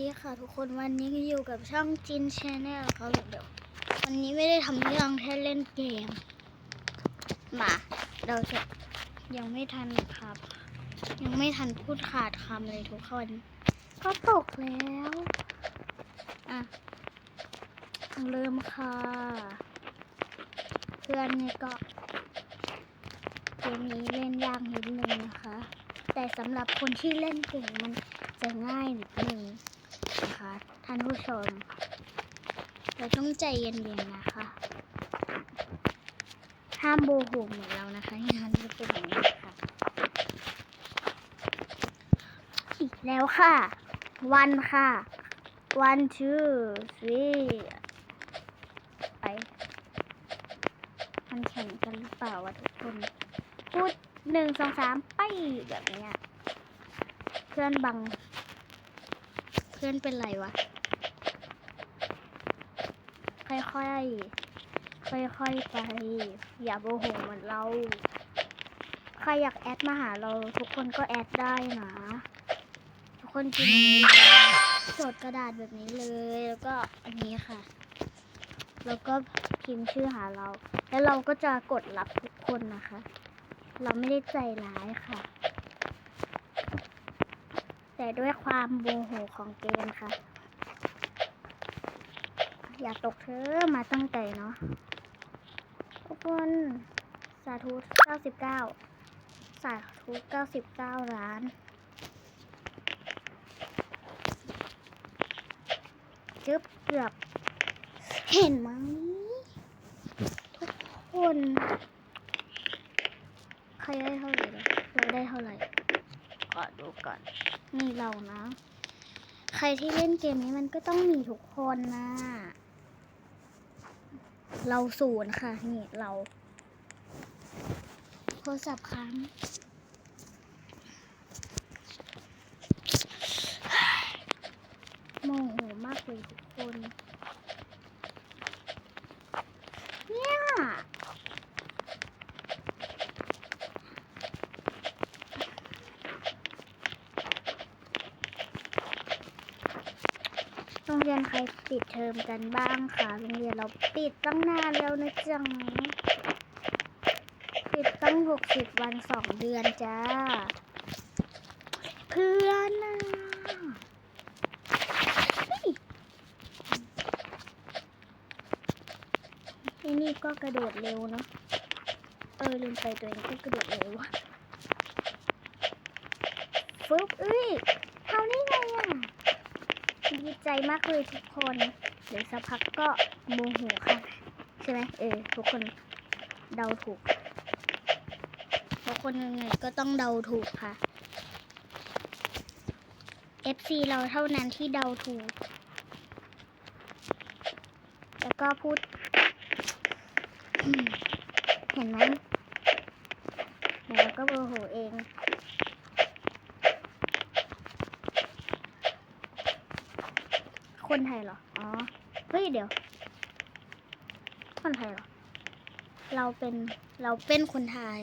ดีค่ะทุกคนวันนี้อยู่กับช่องจินชาแนลครับเดี๋ยววันนี้ไม่ได้ทำเรื่องแค่เล่นเกม มาเราจะยังไม่ทันครับ ยังไม่ทันพูดขาดคำเลยทุกคน ก็ตกแล้วอะเริ่มค่ะ เพื่อนเนี่ยก็เกมนี้เล่นยากนิดนึงนะคะ แต่สำหรับคนที่เล่นเก่งมันจะง่ายนิดนึง นะคะท่านผู้ชม เราต้องใจเย็นๆนะคะ ห้ามโบโหเหมือนเรานะคะงานจะเป็นอย่างนี้ค่ะอีกแล้วค่ะ วันค่ะ one two three ไป มันแข่งกันหรือเปล่าวะทุกคน พูดหนึ่งสองสามไปแบบนี้เพื่อนบัง เพื่อนเป็นไรวะ ค่อยๆ ค่อยๆ ไป อย่าโมโหเหมือนเรา ใครอยากแอดมาหาเรา ทุกคนก็แอดได้นะ ทุกคนกินอันนี้จดกระดาษแบบนี้เลย แล้วก็อันนี้ค่ะ แล้วก็พิมพ์ชื่อหาเรา แล้วเราก็จะกดรับทุกคนนะคะ เราไม่ได้ใจร้ายค่ะ แต่ด้วยความโมโหของเกมค่ะ อย่าตกเธอมาตั้งใจเนาะทุกคนสาธุ 99 สาธุ 99 ล้านจึ๊บเกือบ เห็นไหมทุกคนใครได้เท่าไหร่เลยเราได้เท่าไหร่ก่อนดูก่อน นี่เรานะ ใครที่เล่นเกมนี้มันก็ต้องมีทุกคนนะ เราศูนย์ค่ะ นี่เรา โทรศัพท์ค้างโมโหมากเลยทุกคน เนี่ย โรงเรียนใครปิดเทอมกันบ้างคะโรงเรียนเราปิดตั้งนานแล้วนะจังปิดตั้งหกสิบวันสองเดือนจ้า เพื่อนนะไอ้นี่ก็กระโดดเร็วเนาะ เออลืมไปตัวเองก็กระโดดเร็วฟึบเอ้ยเท่านี้ไง ดีใจมากเลยทุกคนเดี๋ยวสักพักก็โมโหค่ะ ใช่ไหมเออทุกคนเดาถูก ทุกคนยังไงก็ต้องเดาถูกค่ะ FC เราเท่านั้นที่เดาถูก แล้วก็พูด เห็นไหมเดี๋ยวก็โมโหเอง คนไทยเหรอ อ๋อ เฮ้ยเดี๋ยว คนไทยเหรอ เราเป็น เราเป็นคนไทย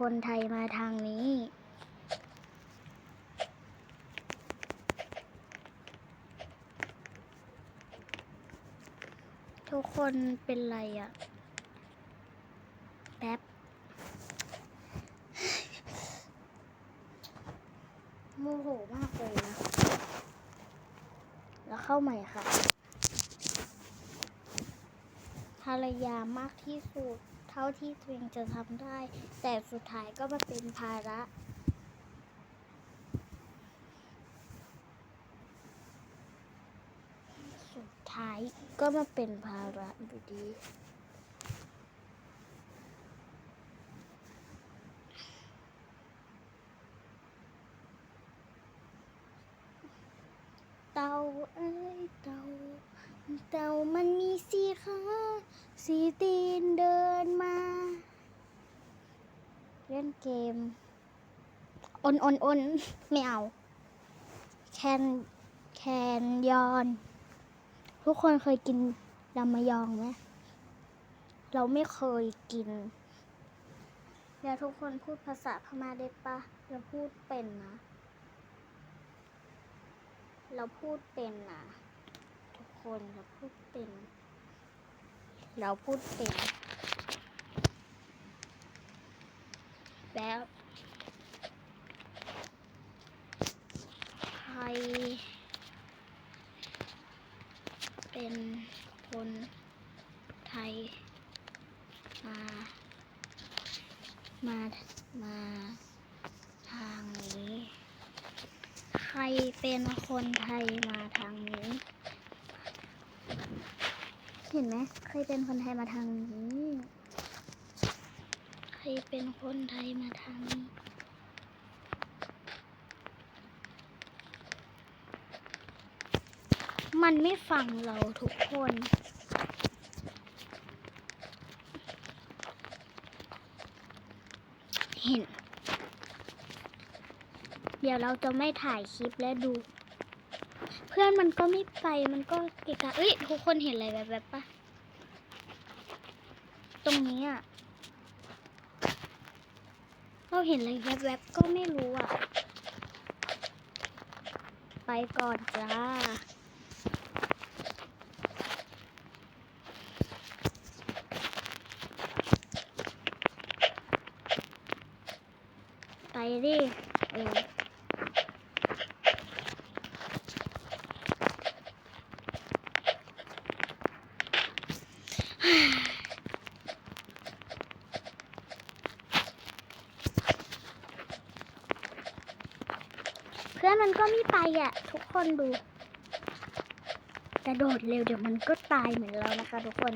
คนไทยมาทางนี้ ทุกคนเป็นไรอะ่ะ แป๊บ โมโหมากเลยนะ แล้วเข้าใหม่ค่ะ ภรรยามากที่สุด เท่าที่ตัวเองจะทำได้ แต่สุดท้ายก็มาเป็นภาระ สุดท้าย ก็มาเป็นภาระอยู่ดีเต่าเอ้ยเต่าเต่ามันมีสีขาสีตีนเดินมา เล่นเกมอนอนอนไม่เอา แคนแคนยอน ทุกคนเคยกินรามยองไหมเราไม่เคยกินเดี๋ยวทุกคนพูดภาษาพม่าได้ปะเราพูดเป็นนะ เราพูดเป็นนะทุกคนเราพูดเป็น เราพูดเป็น แล้วใคร เป็นคนไทย มา มา มาทางนี้ ใค รเป็นคนไทยมาทางนี้ เห็นไหมใครเป็นคนไทยมาทางนี้ ใครเป็นคนไทยมาทางนี้ มันไม่ฟังเราทุกคนเห็น เดี๋ยวเราจะไม่ถ่ายคลิปและดู เพื่อนมันก็ไม่ไปมันก็เกะกะเอ้ยทุกคนเห็นอะไรแบบแบบปะตรงนี้อะเราเห็นอะไรแวบๆก็ไม่รู้อะ ไปก่อนจ้าไปดิเออเพื่อนมันก็ ไม่ไปอะ ทุกคนดู กระโดดเร็วเดี๋ยวมันก็ตายเหมือนเรานะคะ ทุกคน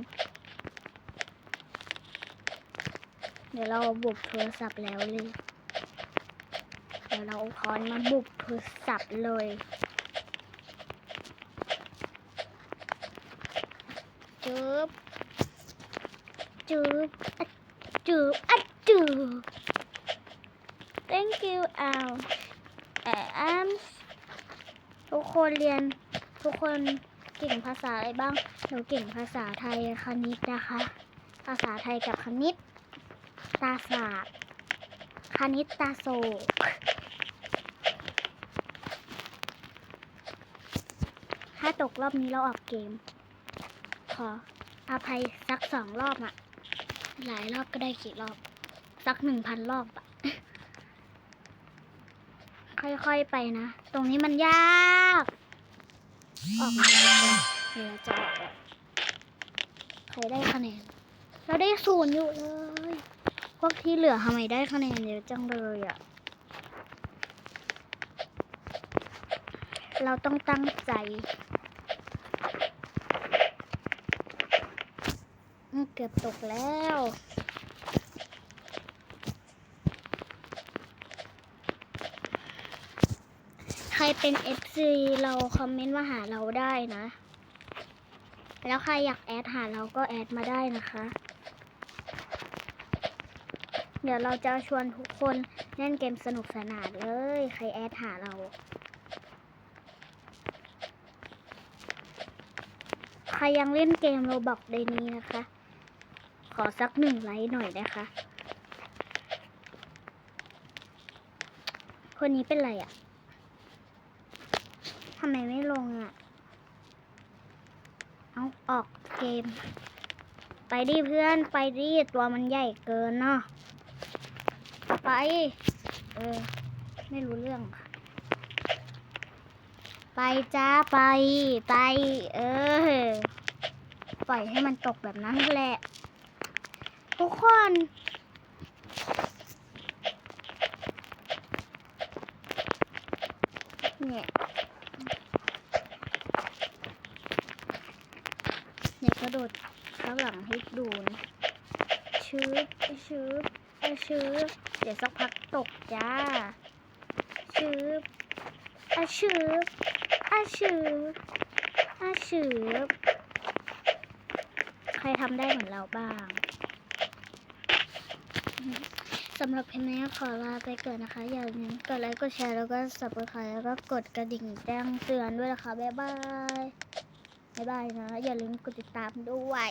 เดี๋ยวเราบุกโทรศัพท์แล้วเลยเดี๋ยวเราเอาค้อนมาบุกโทรศัพท์เลยจึบจึบอะจึบอะจึบ thank you อ้าวแอม ทุกคนเรียนทุกคนเก่งภาษาอะไรบ้าง หนูเก่งภาษาไทยคณิตนะคะ ภาษาไทยกับคณิตตาศาสตร์คณิตตาโศกถ้าตกรอบนี้เราออกเกม ขออภัยสักสองรอบอะหลายรอบก็ได้กี่รอบ สักหนึ่งพันรอบ ค่อยๆไปนะ ตรงนี้มันยาก ออกมาเดี๋ยวจะออกใครได้คะแนน เราได้ศูนย์อยู่เลย พวกที่เหลือทำไมได้คะแนนเยอะจังเลยอะเราต้องตั้งใจเกือบตกแล้ว ใคร เป็น FC เราคอมเมนต์มาหาเราได้นะ แล้วใครอยากแอดหาเราก็แอดมาได้นะคะ เดี๋ยวเราจะชวนทุกคนเล่นเกมสนุกสนานเลย ใครแอดหาเรา ใครยังเล่นเกมโรบอกในนี้นะคะ ขอสักหนึ่งไลค์หน่อยนะคะคนนี้เป็นไรอะ่ะ ทำไมไม่ลงอะ เอาออกเกม ไปดิเพื่อนไปดิตัวมันใหญ่เกินเนาะ ไป เออ ไม่รู้เรื่องค่ะ ไปจ้าไป ไป เออ ปล่อยให้มันตกแบบนั้นแหละ ทุกคน เนี่ย เนี่ยกระโดดข้างหลังให้ดูนะชืบชืบเอ้ยชืบเดี๋ยวสักพักตกจ้า ชืบอะชืบอะชืบอะชืบใครทำได้เหมือนเราบ้างสำหรับเพลงนี้ขอลาไปก่อนนะคะ อย่าลืมกดไลค์กดแชร์แล้วก็ subscribe แล้วก็กดกระดิ่งแจ้งเตือนด้วยนะคะ บ๊ายบาย บายบายนะ อย่าลืมกดติดตามด้วย